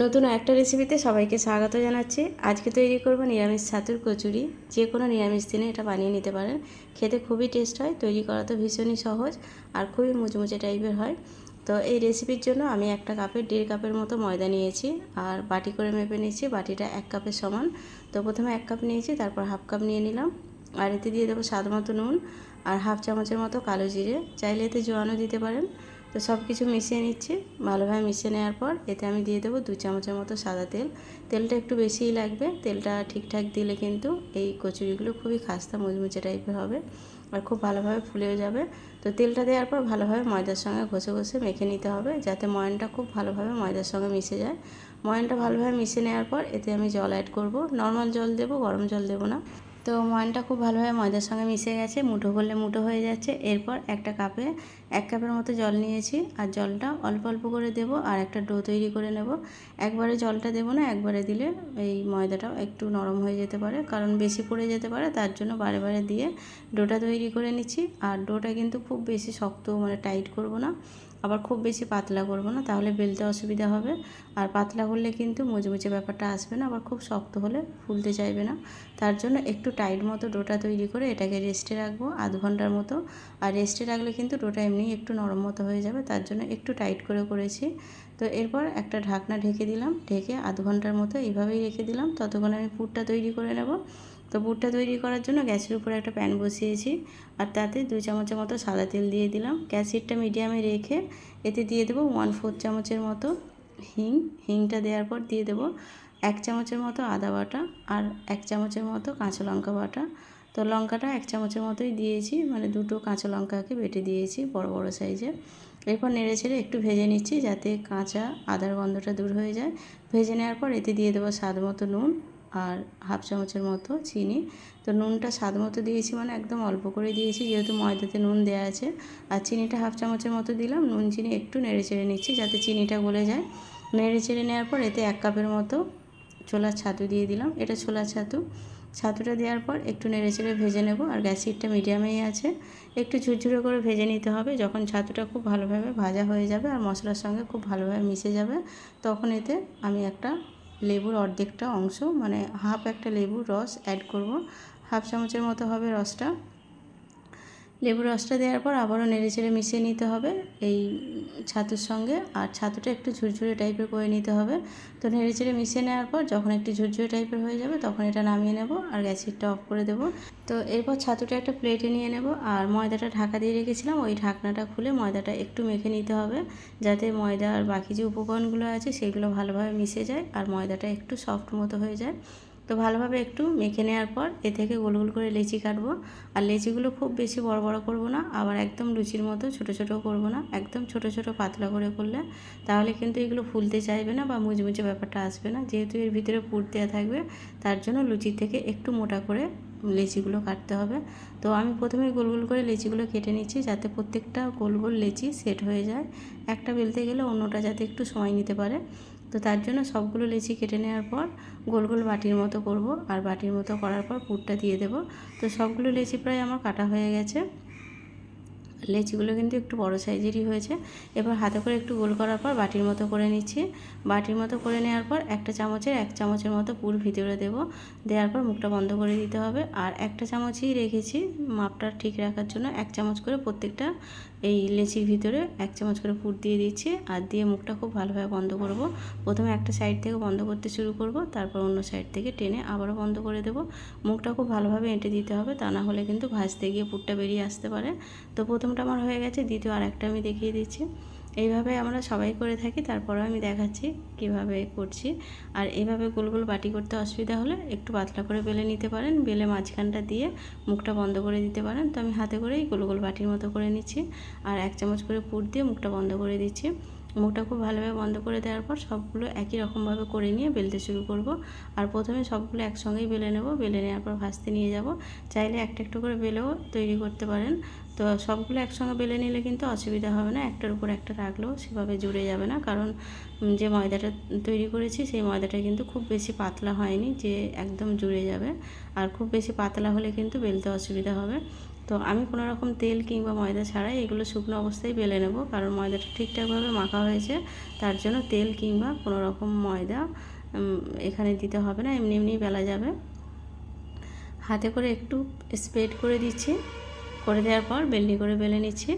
নতুন একটা রেসিপিতে সবাইকে স্বাগত জানাচ্ছি। আজকে তৈরি করব নিরামিষ ছাতুর কচুরি। যে কোনো নিরামিষ দিনে এটা বানিয়ে নিতে পারেন। খেতে খুবই টেস্ট হয়, তৈরি করা তো ভীষণই সহজ আর খুবই মুচমুচে টাইপের হয়। তো এই রেসিপির জন্য আমি একটা কাপের দেড় কাপের মতো ময়দা নিয়েছি আর বাটি করে মেপে নিয়েছি, বাটিটা এক কাপের সমান। তো প্রথমে এক কাপ নিয়েছি, তারপর হাফ কাপ নিয়ে নিলাম। আর এতে দিয়ে দেবো স্বাদ মতো নুন আর হাফ চামচের মতো কালো জিরে। চাইলে এতে জোয়ানো দিতে পারেন। তো সব কিছু মিশিয়ে নিচ্ছি, ভালোভাবে মিশিয়ে নেওয়ার পর এতে আমি দিয়ে দেবো দু চামচের মতো সাদা তেল। তেলটা একটু বেশিই লাগবে, তেলটা ঠিকঠাক দিলে কিন্তু এই কচুরিগুলো খুবই খাস্তা মুচমুচে টাইপের হবে আর খুব ভালোভাবে ফুলেও যাবে। তো তেলটা দেওয়ার পর ভালোভাবে ময়দার সঙ্গে ঘষে ঘষে মেখে নিতে হবে যাতে ময়নটা খুব ভালোভাবে ময়দার সঙ্গে মিশে যায়। ময়নটা ভালোভাবে মিশে নেওয়ার পর এতে আমি জল অ্যাড করব। নর্মাল জল দেবো, গরম জল দেবো না। তো ময়নটা খুব ভালোভাবে ময়দার সঙ্গে মিশে গেছে, মুঠো করলে মুঠো হয়ে যাচ্ছে। এরপর একটা কাপে, এক কাপের মতো জল নিয়েছি আর জলটা অল্প অল্প করে দেব আর একটা ডো তৈরি করে নেব। একবারে জলটা দেবো না, একবারে দিলে এই ময়দাটাও একটু নরম হয়ে যেতে পারে, কারণ বেশি পড়ে যেতে পারে, তার জন্য বারে বারে দিয়ে ডোটা তৈরি করে নিচ্ছি। আর ডোটা কিন্তু খুব বেশি শক্ত মানে টাইট করব না। আবার খুব বেশি পাতলা করব না, তাহলে বেলতে অসুবিধা হবে। আর পাতলা করলে কিন্তু মুচমুচে ব্যাপারটা আসবে না, আবার খুব শক্ত হলে ফুলতে চাইবে না। তার জন্য একটু টাইট মতো ডোটা তৈরি করে এটাকে রেস্টে রাখব আধ ঘণ্টার মতো। আর রেস্টে রাখলে কিন্তু ডোটা এমনি একটু নরম মতো হয়ে যাবে, তার জন্য একটু টাইট করে করেছি। তো এরপর একটা ঢাকনা ঢেকে দিলাম, ঢেকে আধ ঘণ্টার মতো এইভাবেই রেখে দিলাম, ততক্ষণ আমি পুরটা তৈরি করে নেব। তো বুটটা তৈরি করার জন্য গ্যাসের উপরে একটা প্যান বসিয়েছি আর তাতে দুই চামচের মতো সাদা তেল দিয়ে দিলাম। গ্যাস হিটটা মিডিয়ামে রেখে এতে দিয়ে দেবো ওয়ান ফোর চামচের মতো হিং। হিংটা দেওয়ার পর দিয়ে দেবো এক চামচের মতো আদা বাটা আর এক চামচের মতো কাঁচা লঙ্কা বাটা। তো লঙ্কাটা এক চামচের মতোই দিয়েছি মানে দুটো কাঁচা লঙ্কাকে বেটে দিয়েছি বড় বড় সাইজে। এরপর নেড়ে ছেড়ে একটু ভেজে নিচ্ছি যাতে কাঁচা আদার গন্ধটা দূর হয়ে যায়। ভেজে নেওয়ার পর এতে দিয়ে দেবো স্বাদ মতো নুন। আর হাফ চামচের মতো চিনি। তো নুনটা স্বাদ মতো দিয়েছি মানে একদম অল্প করে দিয়েছি, যেহেতু ময়দাতে নুন দেওয়া আছে। আর চিনিটা হাফ চামচের মতো দিলাম, নুন চিনি একটু নেড়ে চেড়ে নিচ্ছি যাতে চিনিটা গলে যায়। নেড়ে চেড়ে নেওয়ার পর এতে এক কাপের মতো ছোলার ছাতু দিয়ে দিলাম, এটা ছোলার ছাতু। ছাতুটা দেওয়ার পর একটু নেড়ে চেড়ে ভেজে নেব, আর গ্যাস হিটটা মিডিয়ামেই আছে। একটু ঝুরঝুরে করে ভেজে নিতে হবে, যখন ছাতুটা খুব ভালোভাবে ভাজা হয়ে যাবে আর মশলার সঙ্গে খুব ভালোভাবে মিশে যাবে, তখন এতে আমি একটা লেবুর অর্ধেকটা অংশ মানে হাফ একটা লেবুর রস অ্যাড করব। হাফ চামচের মতো হবে রসটা। লেবুর রসটা দেওয়ার পর আবারও নেড়ে চেড়ে মিশিয়ে নিতে হবে। এই ছাতুর সঙ্গে। আর ছাতুটা একটু ঝুরঝুরে টাইপের করে নিতে হবে। তো নেড়ে চেড়ে মিশিয়ে নেওয়ার পর যখন একটু ঝুরঝুরে টাইপের হয়ে যাবে তখন এটা নামিয়ে নেব আর গ্যাস হিটটা অফ করে দেব। তো এরপর ছাতুটা একটা প্লেটে নিয়ে নেব। আর ময়দাটা ঢাকা দিয়ে রেখেছিলাম। ওই ঢাকনাটা খুলে ময়দাটা একটু মেখে নিতে হবে। যাতে ময়দা আর বাকি যে উপকরণগুলো আছে সেগুলো ভালোভাবে মিশে যায় আর ময়দাটা একটু সফট মতো হয়ে যায়। তো ভালোভাবে একটু মেখে নেওয়ার পর এ থেকে গোল গোল করে লেচি কাটবো। আর লেচিগুলো খুব বেশি বড় বড় করব না, আবার একদম লুচির মতো ছোট ছোট করব না, একদম ছোট ছোট পাতলা করে করলে তাহলে কিন্তু এগুলো ফুলতে চাইবে না বা মুচমুচে ব্যাপারটা আসবে না। যেহেতু এর ভিতরে পুর দেওয়া থাকবে, তার জন্য লুচির থেকে একটু মোটা করে লেচিগুলো কাটতে হবে। তো আমি প্রথমে গোল গোল করে লেচিগুলো কেটে নিচ্ছি যাতে প্রত্যেকটা গোল গোল লেচি সেট হয়ে যায়। একটা বেলতে গেলে অন্যটা যাতে একটু সময় নিতে পারে। তো তার জন্য সবগুলো লেচি কেটে নেওয়ার পর গোল গোল বাটির মতো করব আর বাটির মতো করার পর পুরটা দিয়ে দেব। তো সবগুলো লেচি প্রায় আমার কাটা হয়ে গেছে। লেচিগুলো কিন্তু একটু বড় সাইজেরই হয়েছে। এবার হাতে করে একটু গোল করার পর বাটির মতো করে নিচ্ছি। বাটির মতো করে নেওয়ার পর একটা চামচের এক চামচের মতো পুর ভিতরে দেব। দেওয়ার পর মুখটা বন্ধ করে দিতে হবে। আর একটা চামচই রেখেছি মাপটা ঠিক রাখার জন্য। এক চামচ করে প্রত্যেকটা এই লেচির ভিতরে এক চামচ করে ফুট দিয়ে দিচ্ছি আর দিয়ে মুখটা খুব ভালোভাবে বন্ধ করব। প্রথমে একটা সাইড থেকে বন্ধ করতে শুরু করব, তারপর অন্য সাইড থেকে টেনে আবারও বন্ধ করে দেব। মুখটা খুব ভালোভাবে এঁটে দিতে হবে, তা না হলে কিন্তু ভাজতে গিয়ে পুরটা বেরিয়ে আসতে পারে। তো প্রথমটা আমার হয়ে গেছে, দ্বিতীয় আর একটা আমি দেখিয়ে দিচ্ছি। এইভাবে আমরা সবাই করে থাকি, তারপরেও আমি দেখাচ্ছি কীভাবে করছি। আর এইভাবে গোল গোল বাটি করতে অসুবিধা হলে একটু পাতলা করে বেলে নিতে পারেন, বেলে মাঝখানটা দিয়ে মুখটা বন্ধ করে দিতে পারেন। তো আমি হাতে করেই গোল গোল বাটির মতো করে নিচ্ছি আর এক চামচ করে পুর দিয়ে মুখটা বন্ধ করে দিচ্ছি। মুখটা খুব ভালোভাবে বন্ধ করে দেওয়ার পর সবগুলো একই রকমভাবে করে নিয়ে বেলতে শুরু করব। আর প্রথমে সবগুলো একসঙ্গেই বেলে নেব, বেলে নেওয়ার পর ভাজতে নিয়ে যাব। চাইলে একটা একটু করে বেলেও তৈরি করতে পারেন। তো সবগুলো একসঙ্গে বেলে নিলে কিন্তু অসুবিধা হবে না। একটার উপর একটা রাখলেও সেভাবে জুড়ে যাবে না। কারণ যে ময়দাটা তৈরি করেছি, সেই ময়দাটা কিন্তু খুব বেশি পাতলা হয়নি যে একদম জুড়ে যাবে। আর খুব বেশি পাতলা হলে কিন্তু বেলতে অসুবিধা হবে। তো আমি কোনো রকম তেল কিংবা ময়দা ছাড়াই এগুলো শুকনো অবস্থায় বেলে নেব। কারণ ময়দাটা ঠিকঠাকভাবে মাখা হয়েছে, তার জন্য তেল কিংবা কোনো রকম ময়দা এখানে দিতে হবে না। এমনি এমনি বেলা যাবে। হাতে করে একটু স্প্রেড করে দিচ্ছি। করে দেওয়ার পর বেলনি করে বেলে নিচ্ছি।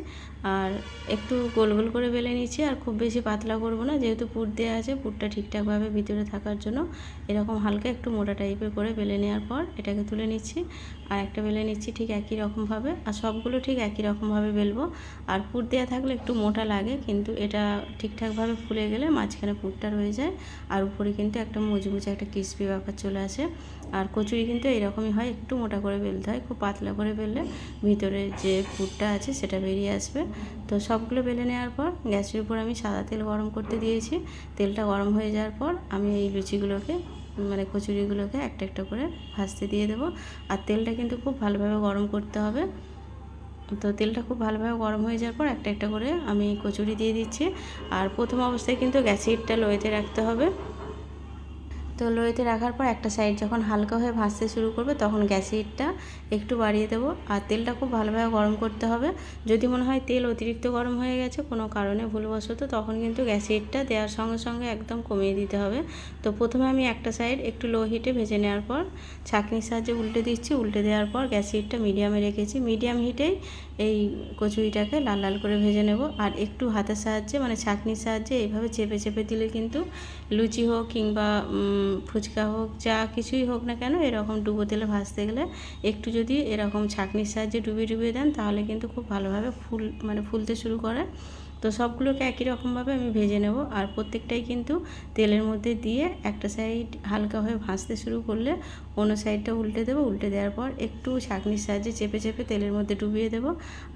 আর একটু গোল গোল করে বেলে নিচ্ছি। আর খুব বেশি পাতলা করব না, যেহেতু পুর দেওয়া আছে, পুরটা ঠিকঠাকভাবে ভিতরে থাকার জন্য এরকম হালকা একটু মোটা টাইপের করে বেলে নেওয়ার পর এটাকে তুলে নিচ্ছি। আর একটা বেলে নিচ্ছি ঠিক একই রকমভাবে। আর সবগুলো ঠিক একই রকমভাবে বেলবো। আর পুর দেওয়া থাকলে একটু মোটা লাগে, কিন্তু এটা ঠিকঠাকভাবে ফুলে গেলে মাঝখানে পুরটা রয়ে যায়। আর উপরে কিন্তু একটা মুচমুচে একটা ক্রিসপি ব্যাপার চলে আসে। আর কচুরি কিন্তু এরকমই হয়, একটু মোটা করে বেলতে হয়, খুব পাতলা করে বেললে ভিতরে যে পুরটা আছে সেটা বেরিয়ে আসবে। তো সবগুলো বেলে নেওয়ার পর গ্যাসের উপর আমি সাদা তেল গরম করতে দিয়েছি। তেলটা গরম হয়ে যাওয়ার পর আমি এই লুচিগুলোকে মানে কচুরিগুলোকে একটা একটা করে ভাজতে দিয়ে দেবো। আর তেলটা কিন্তু খুব ভালোভাবে গরম করতে হবে। তো তেলটা খুব ভালোভাবে গরম হয়ে যাওয়ার পর একটা একটা করে আমি কচুরি দিয়ে দিচ্ছি। আর প্রথম অবস্থায় কিন্তু গ্যাসের হিটটা লোয়েতে রাখতে হবে। তো লোয়েতে রাখার পর একটা সাইড যখন হালকা হয়ে ভাজতে শুরু করবে, তখন গ্যাসের হিটটা একটু বাড়িয়ে দেবো। আর তেলটা খুব ভালোভাবে গরম করতে হবে। যদি মনে হয় তেল অতিরিক্ত গরম হয়ে গেছে, কোনো কারণে ভুলবশত, তখন কিন্তু গ্যাসের হিটটা দেওয়ার সঙ্গে সঙ্গে একদম কমিয়ে দিতে হবে। তো প্রথমে আমি একটা সাইড একটু লো হিটে ভেজে নেওয়ার পর, ছাঁকনির সাহায্যে উল্টে দিচ্ছি। উল্টে দেওয়ার পর গ্যাসের হিটটা মিডিয়ামে রেখেছি। মিডিয়াম হিটেই এই কচুরিটাকে লাল লাল করে ভেজে নেব। আর একটু হাতের সাহায্যে মানে ছাঁকনির সাহায্যে এইভাবে চেপে চেপে দিলে কিন্তু লুচি হোক কিংবা ফুচকা হোক, যা কিছুই হোক না কেন এরকম ডুবো তেলে ভাজতে গেলে একটু যদি এরকম ছাঁকনির সাহায্যে ডুবিয়ে ডুবিয়ে দেন তাহলে কিন্তু খুব ভালোভাবে ফুল মানে ফুলতে শুরু করে। তো সবগুলোকে একই রকমভাবে আমি ভেজে নেব আর প্রত্যেকটাই কিন্তু তেলের মধ্যে দিয়ে একটা সাইড হালকা হয়ে ভাজতে শুরু করলে অন্য সাইডটা উল্টে দেবো। উল্টে দেওয়ার পর একটু ছাঁকনির সাহায্যে চেপে চেপে তেলের মধ্যে ডুবিয়ে দেবো।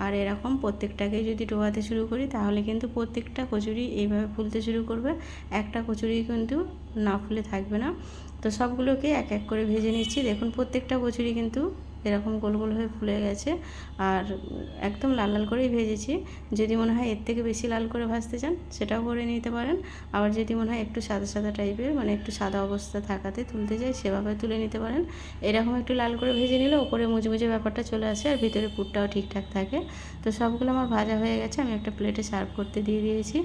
আর এরকম প্রত্যেকটাকেই যদি ডোবাতে শুরু করি তাহলে কিন্তু প্রত্যেকটা কচুরি এইভাবে ফুলতে শুরু করবে। একটা কচুরি কিন্তু না ফুলে থাকবে না। তো সবগুলোকে এক এক করে ভেজে নিচ্ছি। দেখুন প্রত্যেকটা কচুরি কিন্তু এরকম গোল গোল হয়ে ফুলে গেছে। আর একদম লাল লাল করেই ভেজেছি। যদি মনে হয় এর থেকে বেশি লাল করে ভাজতে চান, সেটাও করে নিতে পারেন। আবার যদি মনে হয় একটু সাদা সাদা টাইপের মানে একটু সাদা অবস্থা থাকাতে তুলতে চাই, সেভাবে তুলে নিতে পারেন। এরকম একটু লাল করে ভেজে নিলে ওপরে মুচমুচে ব্যাপারটা চলে আসে আর ভিতরে পুরটাও ঠিকঠাক থাকে। তো সবগুলো আমার ভাজা হয়ে গেছে, আমি একটা প্লেটে সার্ভ করতে দিয়ে দিয়েছি।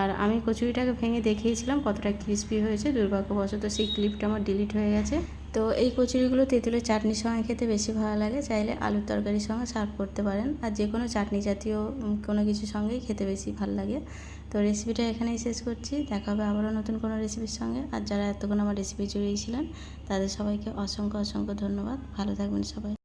আর আমি কচুরিটাকে ভেঙে দেখিয়েছিলাম কতটা ক্রিস্পি হয়েছে। দুর্ভাগ্যবশত সেই ক্লিপটা আমার ডিলিট হয়ে গেছে। তো এই কচুরিগুলো তেঁতুলের চাটনির সঙ্গে খেতে বেশি ভালো লাগে। চাইলে আলুর তরকারির সঙ্গে সার্ভ করতে পারেন। আর যে কোনো চাটনি জাতীয় কোনো কিছুর সঙ্গেই খেতে বেশি ভালো লাগে। তো রেসিপিটা এখানেই শেষ করছি। দেখা হবে আবারও নতুন কোনো রেসিপির সঙ্গে। আর যারা এতক্ষণ আমার রেসিপি জুড়িয়েছিলেন তাদের সবাইকে অসংখ্য অসংখ্য ধন্যবাদ। ভালো থাকবেন সবাই।